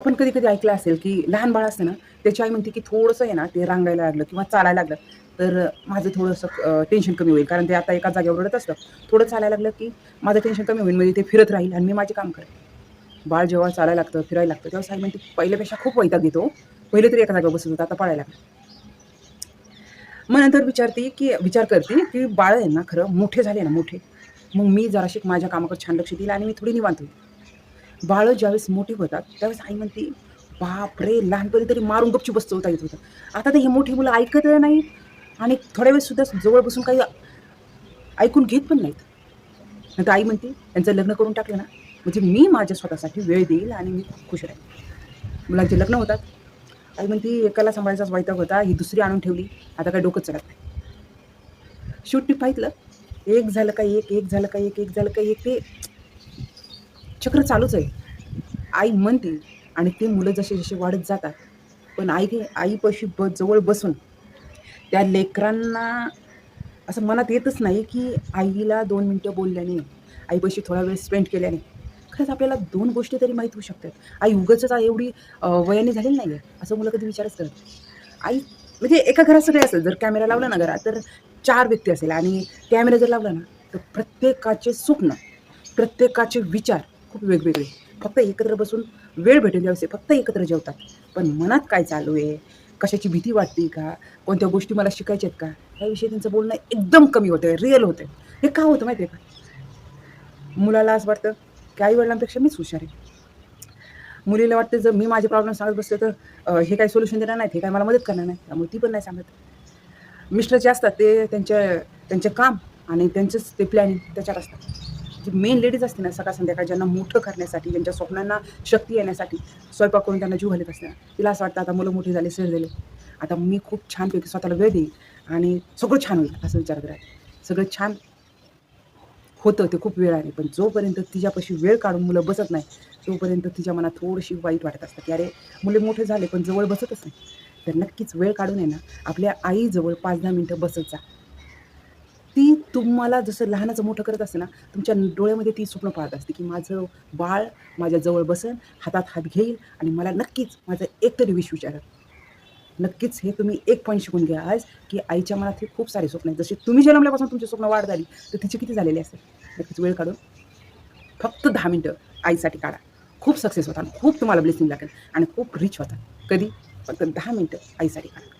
आपण कधी कधी ऐकलं असेल की लहान बाळ असतं ना त्याची आई म्हणते की थोडंसं आहे ना ते रांगायला लागलं किंवा चालायला लागलं. तर माझं थोडंसं टेन्शन कमी होईल. कारण ते आता एका जागेवर रडत असतं. थोडं चालायला लागलं की माझं टेन्शन कमी होईल. म्हणजे ते फिरत राहील आणि मी माझे काम करेल. बाळ जेव्हा चालायला लागतं फिरायला लागतं तेव्हा आई म्हणते पहिल्यापेक्षा खूप वैताग घेतो पहिले तरी एका जागेवर बसत होतं आता पळायला लागलं. मग नंतर विचारते की विचार करते की बाळ आहे ना खरं मोठे झाले ना मोठे. मग मी जराशी माझ्या कामाकडे छान लक्ष दिलं आणि मी थोडी निवांत होईल. बाळं ज्यावेळेस मोठी होतात त्यावेळेस आई म्हणते बाप रे लहानपणी तरी मारून गपची बसतो होता येत होतं. आता तर हे मोठी मुलं ऐकत नाही आणि थोड्या वेळेस सुद्धा जवळ बसून काही ऐकून घेत पण नाहीत. नंतर आई म्हणते त्यांचं लग्न करून टाकलं ना म्हणजे मी माझ्या स्वतःसाठी वेळ देईल आणि मी खूप खुश राहील. मुलांचे लग्न होतात. आई म्हणते एकाला सांभाळायचाच वैताग होता ही दुसरी आणून ठेवली आता काय डोकं चालत नाही. शेवटी पाहितलं एक झालं का एक एक झालं का एक एक झालं का एक ते चक्र चालूच आहे. आई म्हणते आणि ते मुलं जसे जसे वाढत जातात पण आई आईपाशी ब जवळ बसून त्या लेकरांना असं मनात येतच नाही की आईला दोन मिनटं बोलल्याने आईपाशी थोडा वेळ स्पेंड केल्याने. खरंच आपल्याला दोन गोष्टी तरी माहीत होऊ शकतात. आई उगच एवढी वयाने झालेली नाही आहे असं मुलं कधी विचारच करत आई म्हणजे एका घरात सगळे असेल जर कॅमेरा लावला ना घरात तर चार व्यक्ती असेल आणि कॅमेरा जर लावला ना तर प्रत्येकाचे स्वप्न प्रत्येकाचे विचार खूप वेगवेगळे. फक्त एकत्र बसून वेळ भेटेल त्यावेळेस फक्त एकत्र जेवतात. पण मनात काय चालू आहे? कशाची भीती वाटते का? कोणत्या गोष्टी मला शिकायच्या आहेत का? याविषयी त्यांचं बोलणं एकदम कमी होतं रिअल होतं हे का होतं माहिती आहे का? मुलाला असं वाटतं की आई वडिलांपेक्षा मीच हुशार आहे. मुलीला वाटतं जर मी माझे प्रॉब्लेम सांगत बसले तर हे काही सोल्युशन देणार नाहीत हे काय मला मदत करणार नाही त्यामुळे ती पण नाही सांगत. मिस्टर जे असतात ते त्यांच्या त्यांचे काम आणि त्यांचंच ते प्लॅनिंग त्याच्यात असतात जी मेन लेडीज असते ना सकाळ संध्याकाळ ज्यांना मोठं करण्यासाठी ज्यांच्या स्वप्नांना शक्ती येण्यासाठी स्वयंपाक करून त्यांना जीव घालत असते तिला असं वाटतं आता मुलं मोठी झाली सर दिले आता मी खूप छानपैकी स्वतःला वेळ देईन आणि सगळं छान होईल असं विचारत राहील सगळं छान होतं ते खूप वेळ आहे पण जोपर्यंत तिच्यापाशी वेळ काढून मुलं बसत नाही तोपर्यंत तिच्या मनात थोडीशी वाईट वाटत असतं की अरे मुले मोठे झाले पण जवळ बसतच नाही. तर नक्कीच वेळ काढून आहे ना आपल्या आईजवळ पाच दहा मिनटं बसत जा. तुम्हाला जसं लहानाचं मोठं करत असते ना तुमच्या डोळ्यामध्ये ती स्वप्न पाहत असते की माझं बाळ माझ्याजवळ बसेल हातात हात घेईल आणि मला नक्कीच माझं एकतरी विष विचारत नक्कीच हे तुम्ही एक पॉईंट शिकून घ्या आज की आईच्या मनात हे खूप सारे स्वप्न आहेत. जसे तुम्ही जन्मल्यापासून तुमचे स्वप्न वाढ झाली तर तिचे किती झालेले असतात नक्कीच वेळ काढून फक्त दहा मिनटं आईसाठी काढा. खूप सक्सेस होता. खूप तुम्हाला ब्लेसिंग लागेल आणि खूप रिच होता. कधी? फक्त दहा मिनटं आईसाठी काढा.